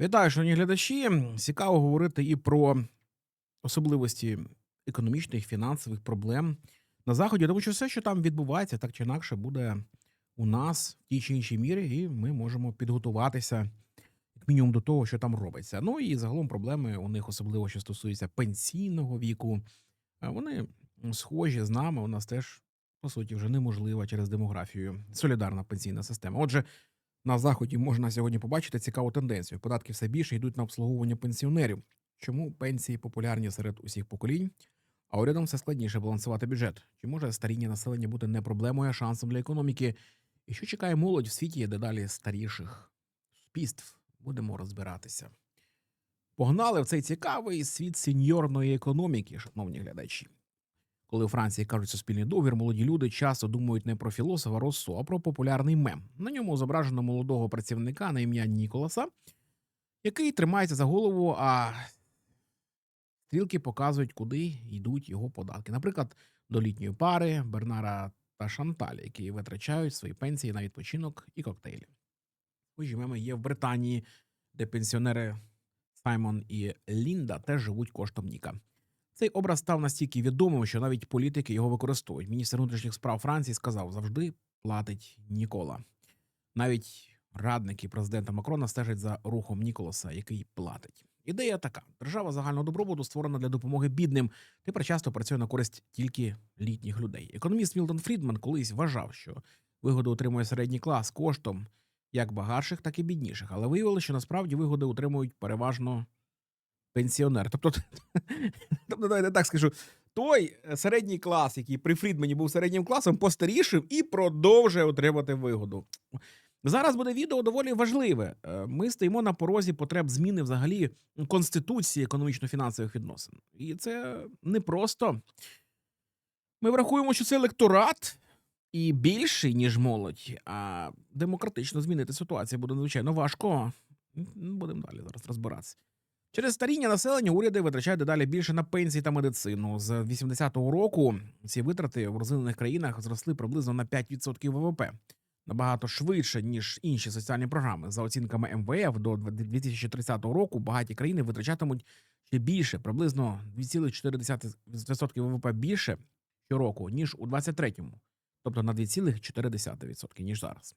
Вітаю, шановні глядачі. Цікаво говорити і про особливості економічних, фінансових проблем на заході, тому що все, що там відбувається, так чи інакше, буде у нас в тій чи іншій мірі, і ми можемо підготуватися як мінімум до того, що там робиться. Ну і загалом проблеми у них, особливо що стосується пенсійного віку. Вони схожі з нами. У нас теж по суті вже неможлива через демографію солідарна пенсійна система. Отже. На заході можна сьогодні побачити цікаву тенденцію. Податки все більше йдуть на обслуговування пенсіонерів. Чому пенсії популярні серед усіх поколінь? А урядом все складніше балансувати бюджет. Чи може старіння населення бути не проблемою, а шансом для економіки? І що чекає молодь в світі дедалі старіших суспільств? Будемо розбиратися. Погнали в цей цікавий світ сеньорної економіки, шановні глядачі. Коли у Франції кажуть суспільний договір, молоді люди часто думають не про філософа Россо, а про популярний мем. На ньому зображено молодого працівника на ім'я Ніколаса, який тримається за голову, а стрілки показують, куди йдуть його податки. Наприклад, до літньої пари Бернара та Шанталь, які витрачають свої пенсії на відпочинок і коктейлі. Схожі меми є в Британії, де пенсіонери Саймон і Лінда теж живуть коштом Ніка. Цей образ став настільки відомим, що навіть політики його використовують. Міністр внутрішніх справ Франції сказав: завжди платить Нікола. Навіть радники президента Макрона стежать за рухом Ніколаса, який платить. Ідея така: держава загального добробуту створена для допомоги бідним. Тепер часто працює на користь тільки літніх людей. Економіст Мілтон Фрідман колись вважав, що вигоду отримує середній клас коштом як багатших, так і бідніших. Але виявилося, що насправді вигоди отримують переважно пенсіонер. Тобто, тобто, давайте так скажу. Той е, середній клас, який при Фрідмені був середнім класом, постарішив і продовжує отримати вигоду. Зараз буде відео доволі важливе. Е, Ми стоїмо на порозі потреб зміни взагалі конституції економічно-фінансових відносин. І це не просто. Ми врахуємо, що це електорат і більший, ніж молодь, а демократично змінити ситуацію буде надзвичайно важко. Будемо далі зараз розбиратися. Через старіння населення уряди витрачають дедалі більше на пенсії та медицину. З 80-го року ці витрати в розвинених країнах зросли приблизно на 5% ВВП. Набагато швидше, ніж інші соціальні програми. За оцінками МВФ, до 2030 року багаті країни витрачатимуть ще більше, приблизно 2,4% ВВП більше щороку, ніж у 23-му, тобто на 2,4% ніж зараз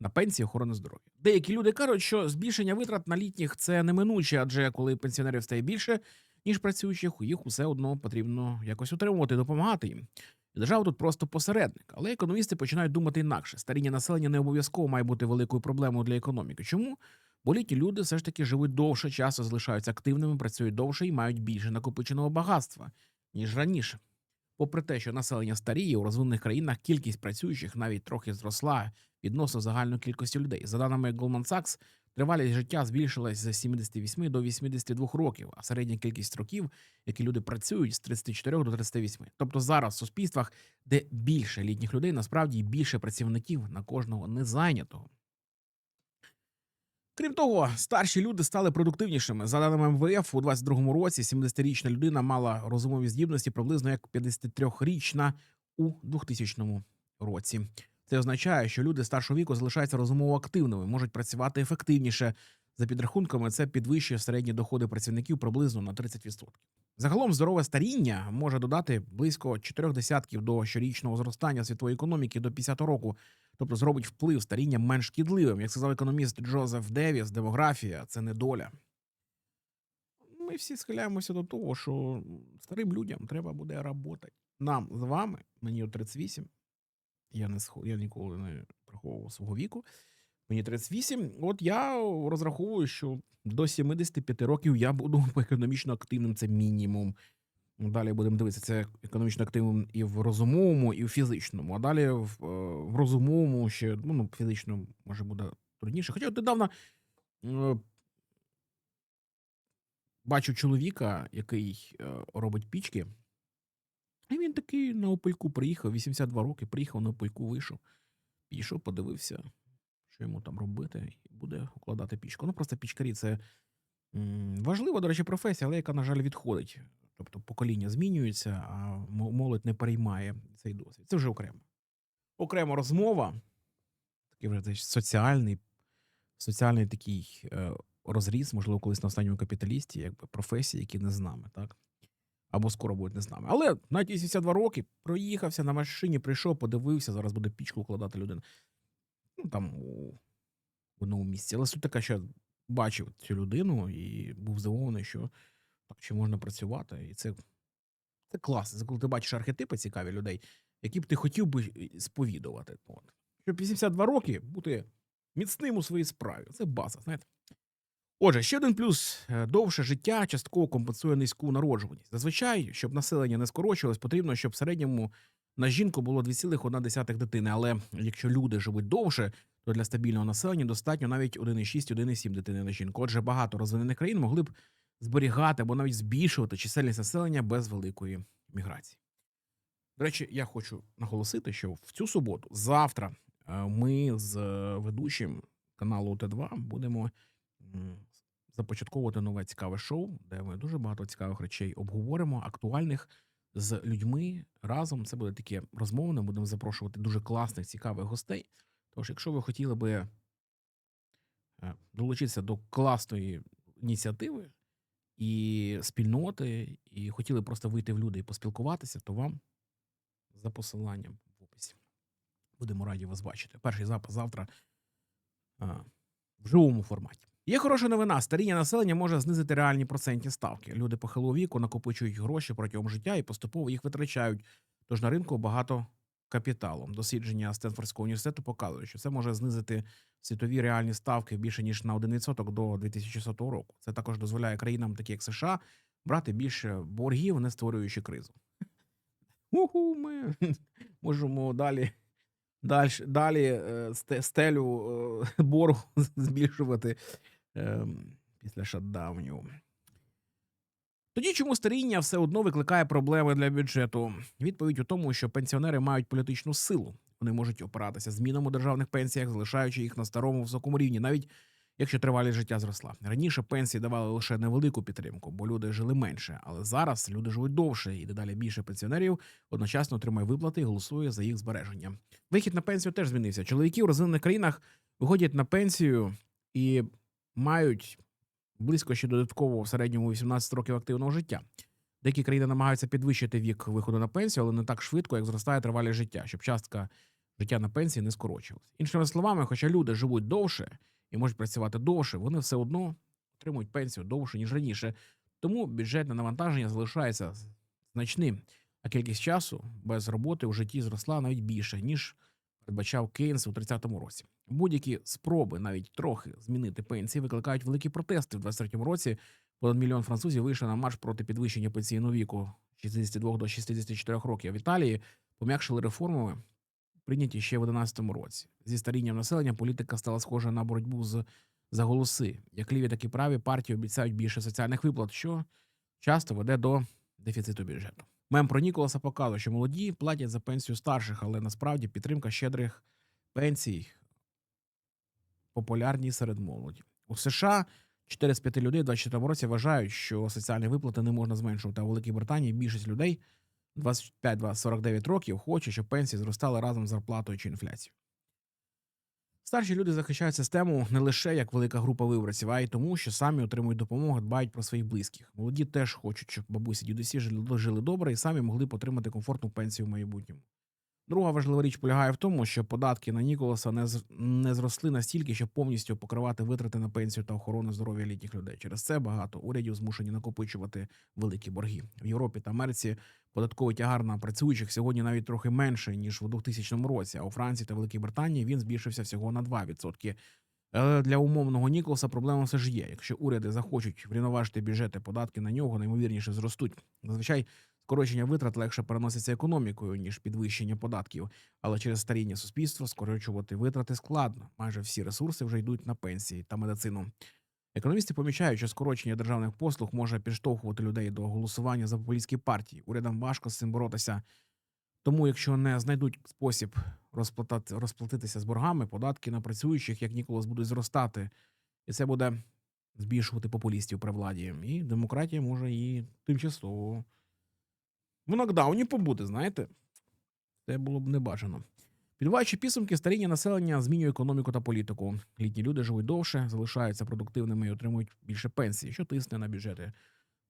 на пенсії охорони здоров'я. Деякі люди кажуть, що збільшення витрат на літніх це неминуче, адже коли пенсіонерів стає більше, ніж працюючих, їх усе одно потрібно якось утримувати, допомагати їм. І держава тут просто посередник. Але економісти починають думати інакше. Старіння населення не обов'язково має бути великою проблемою для економіки. Чому? Бо літні люди все ж таки живуть довше, часто залишаються активними, працюють довше і мають більше накопиченого багатства, ніж раніше. Попри те, що населення старіє у розвинених країнах, кількість працюючих навіть трохи зросла відносно загальної кількості людей. За даними Goldman Sachs, тривалість життя збільшилась з 78 до 82 років, а середня кількість років, які люди працюють, з 34 до 38. Тобто зараз в суспільствах, де більше літніх людей, насправді більше працівників на кожного незайнятого. Крім того, старші люди стали продуктивнішими. За даними МВФ, у 22-му році 70-річна людина мала розумові здібності приблизно як 53-річна у 2000 році. Це означає, що люди старшого віку залишаються розумово активними, можуть працювати ефективніше. За підрахунками, це підвищує середні доходи працівників приблизно на 30%. Загалом здорове старіння може додати близько 4 десятків до щорічного зростання світової економіки до 50 року, тобто зробить вплив старіння менш шкідливим. Як сказав економіст Джозеф Девіс, демографія це не доля. Ми всі схиляємося до того, що старим людям треба буде роботи. Нам з вами, мені от 38, я не схо- я ніколи не приховував свого віку. Мені 38. От я розраховую, що до 75 років я буду економічно активним. Це мінімум. Далі будемо дивитися, це економічно активним і в розумовому, і в фізичному. А далі в, е, в розумовому ще ну, ну, фізично може буде трудніше. Хоча от недавно е, бачу чоловіка, який е, робить пічки. І він такий на опельку приїхав, 82 роки, приїхав на опельку, вийшов, пішов, подивився, що йому там робити, і буде укладати пічку. Ну, просто пічкарі це важлива, до речі, професія, але яка, на жаль, відходить. Тобто покоління змінюється, а молодь не переймає цей досвід. Це вже окремо. Окрема розмова, такий вже соціальний, соціальний такий е, розріс, можливо, колись на останньому капіталісті, якби професії, які не з нами, так? Або скоро будуть не з нами. Але навіть 82 роки проїхався на машині, прийшов, подивився, зараз буде пічку укладати людина. Ну, там у одному місці. Але суть така, що я бачив цю людину і був здивований, що так ще можна працювати. І це, це класно. Це коли ти бачиш архетипи цікаві людей, які б ти хотів би сповідувати. От. Щоб 82 роки бути міцним у своїй справі. Це база, знаєте. Отже, ще один плюс Е, довше життя частково компенсує низьку народжуваність. Зазвичай, щоб населення не скорочувалось, потрібно, щоб в середньому на жінку було 2,1 дитини. Але якщо люди живуть довше, то для стабільного населення достатньо навіть 1,6-1,7 дитини на жінку. Отже, багато розвинених країн могли б зберігати або навіть збільшувати чисельність населення без великої міграції. До речі, я хочу наголосити, що в цю суботу, завтра, е, ми з е, ведучим каналу Т2 будемо започатковувати нове цікаве шоу, де ми дуже багато цікавих речей обговоримо, актуальних з людьми разом. Це буде таке розмовне. Будемо запрошувати дуже класних, цікавих гостей. Тож, якщо ви хотіли би е, долучитися до класної ініціативи і спільноти, і хотіли просто вийти в люди і поспілкуватися, то вам за посиланням в описі. Будемо раді вас бачити. Перший запис завтра в живому форматі. Є хороша новина. Старіння населення може знизити реальні процентні ставки. Люди похилого віку накопичують гроші протягом життя і поступово їх витрачають. Тож на ринку багато капіталу. Дослідження Стенфордського університету показують, що це може знизити світові реальні ставки більше ніж на 1% до 2100 року. Це також дозволяє країнам, такі як США, брати більше боргів, не створюючи кризу. Уху, ми можемо далі. Далі, далі е, стелю е, боргу збільшувати е, після шатдаунів. Тоді чому старіння все одно викликає проблеми для бюджету? Відповідь у тому, що пенсіонери мають політичну силу. Вони можуть опиратися змінам у державних пенсіях, залишаючи їх на старому високому рівні, навіть якщо тривалість життя зросла. Раніше пенсії давали лише невелику підтримку, бо люди жили менше. Але зараз люди живуть довше, і дедалі більше пенсіонерів одночасно отримує виплати і голосує за їх збереження. Вихід на пенсію теж змінився. Чоловіки в розвинених країнах виходять на пенсію і мають близько ще додатково в середньому 18 років активного життя. Деякі країни намагаються підвищити вік виходу на пенсію, але не так швидко, як зростає тривалість життя, щоб частка життя на пенсії не скорочувалась. Іншими словами, хоча люди живуть довше і можуть працювати довше, вони все одно отримують пенсію довше ніж раніше. Тому бюджетне навантаження залишається значним, а кількість часу без роботи у житті зросла навіть більше ніж передбачав Кейнс у 30-му році. Будь-які спроби навіть трохи змінити пенсії викликають великі протести в 23-му році. Понад мільйон французів вийшли на марш проти підвищення пенсійного віку з 62 до 64 років. В Італії пом'якшили реформи, прийняті ще в 11-му році. Зі старінням населення політика стала схожа на боротьбу з за голоси. Як ліві, так і праві партії обіцяють більше соціальних виплат, що часто веде до дефіциту бюджету. Мем про Ніколаса показує, що молоді платять за пенсію старших, але насправді підтримка щедрих пенсій популярні серед молоді. У США 4 з 5 людей в 24 році вважають, що соціальні виплати не можна зменшувати. А в Великій Британії більшість людей 25-49 років хоче, щоб пенсії зростали разом з зарплатою чи інфляцією. Старші люди захищають систему не лише як велика група виборців, а й тому, що самі отримують допомогу, дбають про своїх близьких. Молоді теж хочуть, щоб бабусі дідусі жили добре і самі могли б отримати комфортну пенсію в майбутньому. Друга важлива річ полягає в тому, що податки на Ніколаса не, з- не зросли настільки, щоб повністю покривати витрати на пенсію та охорону здоров'я літніх людей. Через це багато урядів змушені накопичувати великі борги. В Європі та Америці податковий тягар на працюючих сьогодні навіть трохи менше ніж у 2000 році. А у Франції та Великій Британії він збільшився всього на 2%. Але для умовного Ніколаса проблема все ж є. Якщо уряди захочуть врівноважити бюджети, податки на нього наймовірніше зростуть. Зазвичай скорочення витрат легше переноситься економікою ніж підвищення податків, але через старіння суспільства скорочувати витрати складно. Майже всі ресурси вже йдуть на пенсії та медицину. Економісти помічають, що скорочення державних послуг може підштовхувати людей до голосування за популістські партії. Урядам важко з цим боротися. Тому, якщо не знайдуть спосіб розплатати, розплатитися з боргами, податки на працюючих, як ніколи, будуть зростати, і це буде збільшувати популістів при владі. І демократія може і тимчасово в нокдауні побути, знаєте? Це було б небажано. Підбиваючи підсумки, старіння населення змінює економіку та політику. Літні люди живуть довше, залишаються продуктивними і отримують більше пенсії, що тисне на бюджети.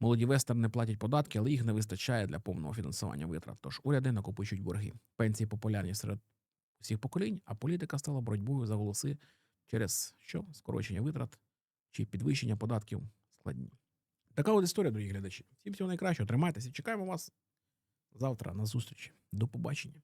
Молоді вестерни платять податки, але їх не вистачає для повного фінансування витрат. Тож уряди накопичують борги. Пенсії популярні серед усіх поколінь, а політика стала боротьбою за голоси через що скорочення витрат чи підвищення податків складні. Така от історія, дорогі глядачі. Всім всього найкращого. Тримайтеся. Чекаємо вас завтра на зустрічі. До побачення.